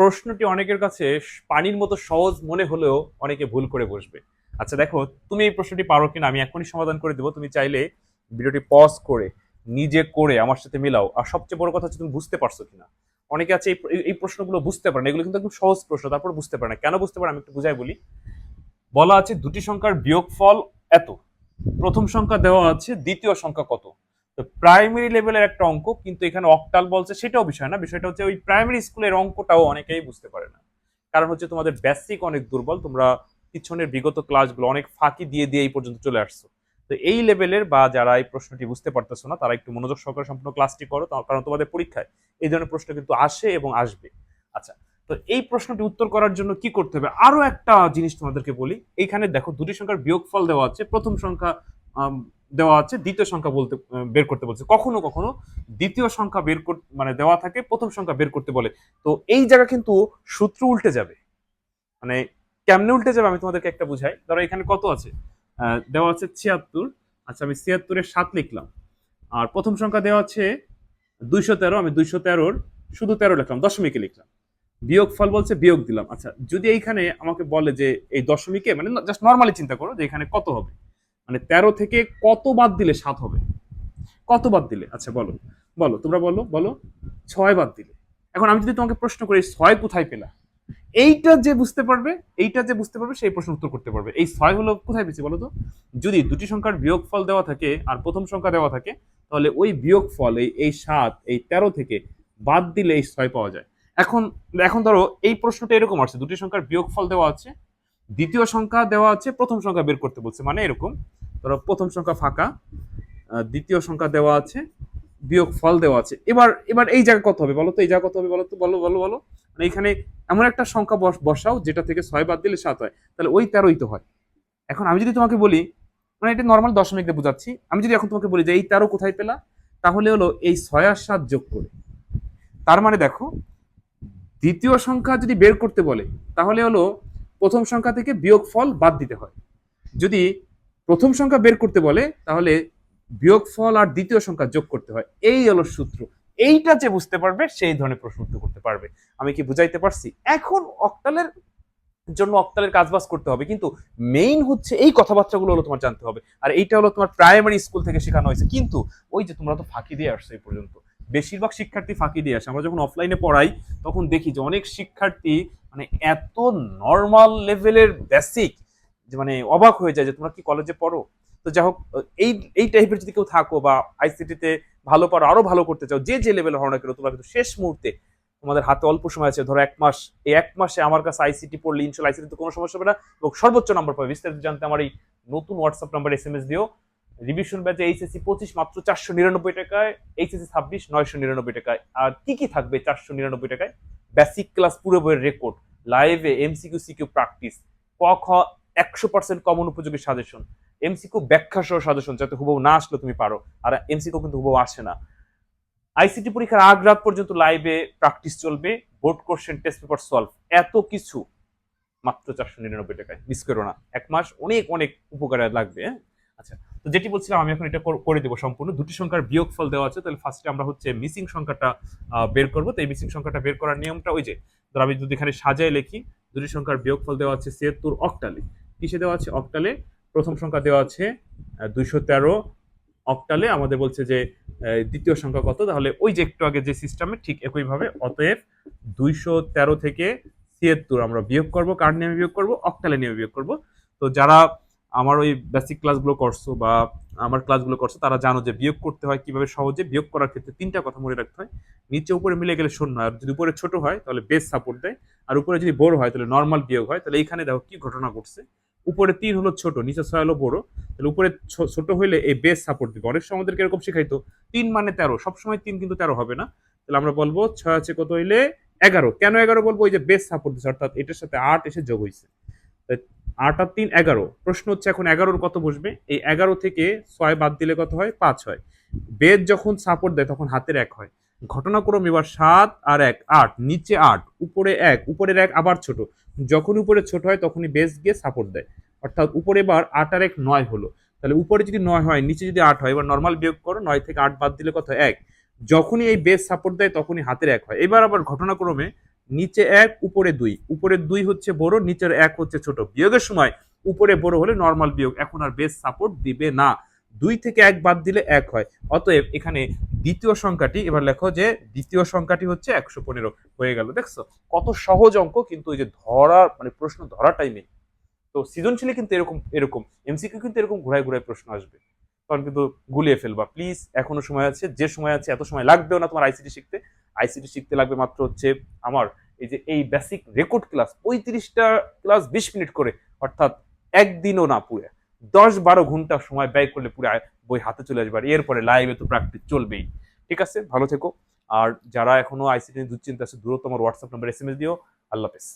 প্রশ্নটি অনেকের কাছে পানির মতো সহজ মনে হলেও অনেকে ভুল করে বসবে। আচ্ছা দেখো, তুমি এই প্রশ্নটি পারো কিনা আমি এখনই সমাধান করে দেবো। তুমি চাইলে ভিডিওটি পজ করে, নিজে করে আমার সাথে মিলাও। আর সবচেয়ে বড় কথা হচ্ছে তুমি বুঝতে পারছ কিনা। অনেকে আছে এই- প্রশ্নগুলো বুঝতে পারে না। এগুলো কিন্তু একদম সহজ প্রশ্ন, তারপর বুঝতে পারে না। কেন বুঝতে পারে আমি একটু বুঝাই বলি। বলা আছে দুটি সংখ্যার বিয়োগফল এত। প্রথম সংখ্যা দেওয়া আছে দ্বিতীয় সংখ্যা কত? প্রাইমারি লেভেলের একটা অঙ্ক, কিন্তু এখানে অক্টাল বলছে সেটাও বিষয় না। বিষয়টা হচ্ছে ওই প্রাইমারি স্কুলের অঙ্কটাও অনেকেই বুঝতে পারে না। কারণ হচ্ছে তোমাদের বেসিক অনেক দুর্বল, তোমরা পিছনের বিগত ক্লাসগুলো অনেক ফাঁকি দিয়ে দিয়ে এই পর্যন্ত চলে আসছো। তো এই লেভেলের বা যারা এই প্রশ্নটি বুঝতে পারতেছো না, তারা একটু মনোযোগ সহকারে সম্পূর্ণ ক্লাসটি করো কারণ তোমাদের পরীক্ষায় এই ধরনের প্রশ্ন কিন্তু আসে এবং আসবে। আচ্ছা তো এই প্রশ্নটি উত্তর করার জন্য কি করতে হবে? আরও একটা জিনিস তোমাদেরকে বলি। এখানে দেখো দুটি সংখ্যার বিয়োগফল দেওয়া আছে। প্রথম সংখ্যা দেওয়া আছে, দ্বিতীয় সংখ্যা বলতে বের করতে বলছে। কখনো কখনো দ্বিতীয় সংখ্যা বের কর মানে দেওয়া থাকে, প্রথম সংখ্যা বের করতে বলে। তো এই জায়গা কিন্তু সূত্র উল্টে যাবে। মানে কেমনে উল্টে যাবে আমি তোমাদেরকে একটা বুঝাই। ধরো এখানে কত আছে? দেওয়া আছে ছিয়াত্তর। আচ্ছা আমি ছিয়াত্তরের সাত লিখলাম। আর প্রথম সংখ্যা দেওয়া আছে দুইশো তেরো, আমি দুইশো তেরোর শুধু তেরো লিখলাম, দশমিকে লিখলাম। বিয়োগ ফল বলছে বিয়োগ দিলাম। আচ্ছা যদি এইখানে আমাকে বলে যে এই দশমিকে মানে জাস্ট নর্মালি চিন্তা করো যে এখানে কত হবে। মানে তেরো থেকে কত বাদ দিলে সাত হবে? কত বাদ দিলে? আচ্ছা বলো। বলো, তোমরা বলো বলো। ছয় বাদ দিলে। এখন আমি যদি তোমাকে প্রশ্ন করি, ছয় কোথায় পেলা? এইটা যে বুঝতে পারবে, এইটা যে বুঝতে পারবে, সেই প্রশ্ন উত্তর করতে পারবে। এই ছয় হলো কোথায় পেয়েছি বলো তো? যদি দুটি সংখ্যার বিয়োগফল দেওয়া থাকে আর প্রথম সংখ্যা দেওয়া থাকে, তাহলে ওই বিয়োগফল, এই এই সাত, এই তেরো থেকে বাদ দিলে এই ছয় পাওয়া যায়। এখন এখন ধরো, এই প্রশ্নটা এরকম আসছে। দুটি সংখ্যার বিয়োগফল দেওয়া আছে, দ্বিতীয় সংখ্যা দেওয়া আছে, প্রথম সংখ্যা বের করতে বলছে। মানে এরকম ধরো প্রথম সংখ্যা ফাঁকা দ্বিতীয় সংখ্যা দেওয়া আছে বিয়োগ ফল দেওয়া আছে। এবার এবার এই জায়গা কত হবে বলো তো? এই জায়গা কত হবে বলো তো? বলো বলো বলো। মানে এখানে এমন একটা সংখ্যা বস- বসাও যেটা থেকে ছয় বাদ দিলে সাত হয়। তাহলে ওই তেরোই তো হয়। এখন আমি যদি তোমাকে বলি মানে এটা নর্মাল দশমিক দিয়ে বোঝাচ্ছি। আমি যদি এখন তোমাকে বলি যে এই তেরো কোথায় পেলা, তাহলে হলো এই ছয় আর সাত যোগ করে। তার মানে দেখো, দ্বিতীয় সংখ্যা যদি বের করতে বলে, তাহলে হলো প্রথম সংখ্যা থেকে বিয়োগ ফল বাদ দিতে হয়। যদি প্রথম সংখ্যা বের করতে বলে, তাহলে বিয়োগফল আর দ্বিতীয় সংখ্যা যোগ করতে হয়। এই হলো সূত্র। এইটা যে বুঝতে পারবে, সেই ধরনের প্রশ্ন উত্তর করতে পারবে। আমি কি বুঝাইতে পারছি? এখন অক্টালের জন্য অক্টালের কাজবাজ করতে হবে, কিন্তু মেইন হচ্ছে এই কথাবার্তাগুলো হলো তোমার জানতে হবে। আর এইটা হলো তোমার প্রাইমারি স্কুল থেকে শেখানো হয়েছে। কিন্তু ওই যে তোমরা তো ফাঁকি দিয়ে আসছো এই পর্যন্ত। বেশিরভাগ শিক্ষার্থী ফাঁকি দিয়ে আসে। আমরা যখন অফলাইনে পড়াই, তখন দেখি যে অনেক শিক্ষার্থী মানে এত নর্মাল লেভেলের বেসিক যে মানে অবাক হয়ে যায় যে তোমরা কি কলেজে পড়ো? তো যাই হোক, এই এই টাইপের যদি কেউ থাকো বা আইসিটিতে ভালো পারো আরও ভালো করতে চাও, যে যে লেভেল হও না কেন, তোমরা কিন্তু শেষ মুহূর্তে তোমাদের হাতে অল্প সময় আছে, ধরো এক মাস, এই এক মাসে আমার কাছে আইসিটি পড়লে ইনশাল আইসিটিতে কোনো সমস্যা হবে না এবং সর্বোচ্চ নাম্বার পাবে। বিস্তারিত জানতে আমার এই নতুন WhatsApp number S M S দিও রিভিশন ব্যাচে এইচএসসি পঁচিশ মাত্র চারশো নিরানব্বই টাকায় এইচএসসি ছাব্বিশ নয়শো নিরানব্বই টাকায়। আর কি কি থাকবে চারশো নিরানব্বই টাকায়? বেসিক ক্লাস পুরো বইয়ের রেকর্ড লাইভে এমসিকিউ সিকিউ প্র্যাকটিস ক, খ একশো পার্সেন্ট কমন উপযোগী সাজেশন এমসিকিউ ব্যাখ্যা সহ সাজেশন যাতে হুবহু না আসলে তুমি পারো। আর এমসিকিউ কিন্তু হুবহু আসে না। আইসিটি পরীক্ষার আগ রাত পর্যন্ত লাইভে প্র্যাকটিস চলবে। Board question test paper solve এত কিছু। মাত্র চারশো নিরানব্বই টাকায়। মিস করো না। এক মাস অনেক অনেক উপকারে লাগবে হ্যাঁ? আচ্ছা তো যেটি বলছিলাম, আমি এখন এটা করে দেবো সম্পূর্ণ। দুটি সংখ্যার বিয়োগফল দেওয়া আছে, তাহলে ফার্স্টে আমরা হচ্ছে মিসিং সংখ্যাটা বের করব। তো এই মিসিং সংখ্যাটা বের করার নিয়মটা ওই যে, ধর আমি যদি এখানে সাজায় লিখি, দুটি সংখ্যার বিয়োগফল দেওয়া আছে ছিয়াত্তর অক্টালে কিসে দেওয়া আছে? অক্টালে। প্রথম সংখ্যা দেওয়া আছে দুইশো তেরো। অক্টালে আমাদের বলছে যে দ্বিতীয় সংখ্যা কত? তাহলে ওই যে একটু আগে যে সিস্টেমে ঠিক একইভাবে অতএব দুইশো তেরো থেকে ছিয়াত্তর আমরা বিয়োগ করব। কার নিয়মে বিয়োগ করব? অক্টালে নিয়মে বিয়োগ করব। তো যারা আমার ওই বেসিক ক্লাসগুলো করছ বা আমার ক্লাসগুলো করছ, তারা জানো যে বিয়োগ করতে হয় কীভাবে সহজে। বিয়োগ করার ক্ষেত্রে তিনটা কথা মনে রাখতে হয়। নিচে উপরে মিলে গেলে শূন্য, আর যদি উপরে ছোট হয় তাহলে বেস সাপোর্ট দেয়। আর উপরে যদি বড় হয় তাহলে নর্মাল বিয়োগ হয়। তাহলে এইখানে দেখো কি ঘটনা ঘটছে। উপরে তিন হলো ছোট নিচে ছয় হলো বড়। তাহলে উপরে ছোট হইলে এই বেস সাপোর্ট দিবে। অনেক সময় আমাদেরকে এরকম শেখাইতো, তিন মানে তেরো, সবসময় তিন কিন্তু তেরো হবে না। তাহলে আমরা বলব ছয় আছে কত হইলে? এগারো। কেন এগারো বলব? ওই যে বেস সাপোর্ট দিচ্ছে অর্থাৎ এটার সাথে আট এসে যোগ হয়েছে আট আর তিন এগারো। প্রশ্ন হচ্ছে এখন এগারোর কত বসবে? এই এগারো থেকে ছয় বাদ দিলে কত হয়? পাঁচ হয়। বেদ যখন সাপোর্ট দেয়, তখন হাতের এক হয়। ঘটনাক্রম এবার সাত আর এক, আট। নিচে আট, উপরে এক, উপরের এক আবার ছোট। যখন উপরে ছোট হয় তখনই বেস গিয়ে সাপোর্ট দেয়। অর্থাৎ উপরে এবার আট আর এক নয় হলো। তাহলে উপরে যদি নয় হয়, নিচে যদি আট হয়, এবার নর্মাল বিয়োগ করো, নয় থেকে আট বাদ দিলে কত? এক। যখনই এই বেস সাপোর্ট দেয় তখনই হাতের এক হয়। এবার আবার ঘটনাক্রমে নিচে এক, উপরে দুই। উপরের দুই হচ্ছে বড়, নিচের এক হচ্ছে ছোট। বিয়োগের সময় উপরে বড় হলে নর্মাল বিয়োগ। এখন আর বেস সাপোর্ট দিবে না। দুই থেকে এক বাদ দিলে এক হয়। অতএব এখানে দ্বিতীয় সংখ্যাটি, এবার লেখো যে দ্বিতীয় সংখ্যাটি হচ্ছে একশো পনেরো। হয়ে গেল, দেখছ? কত সহজ অঙ্ক, কিন্তু ওই যে ধরার মানে প্রশ্ন ধরার টাইমে তো সৃজনশীলে কিন্তু এরকম এরকম। এমসিকিউ কিন্তু এরকম ঘুরায় ঘুরায় প্রশ্ন আসবে। তখন কিন্তু গুলিয়ে ফেলবা। প্লিজ এখনও সময় আছে, যে সময় আছে, এত সময় লাগবেও না তোমার আইসিটি শিখতে। আইসিটি শিখতে লাগবে মাত্র হচ্ছে আমার এই যে এই বেসিক রেকর্ড ক্লাস পঁয়ত্রিশটা ক্লাস বিশ মিনিট করে, অর্থাৎ একদিনও না পুরো। দশ বারো ঘণ্টা সময় ব্যয় করলে পুরো বই হাতে চলে আসবে, আর এরপরে লাইভে তো প্র্যাকটিস চলবেই। ঠিক আছে? ভালো থেকো। আর যারা এখনও আইসিটি দুশ্চিন্তা আছে দূরত্ব আমার WhatsApp number S M S দিও। আল্লাহ হাফেজ।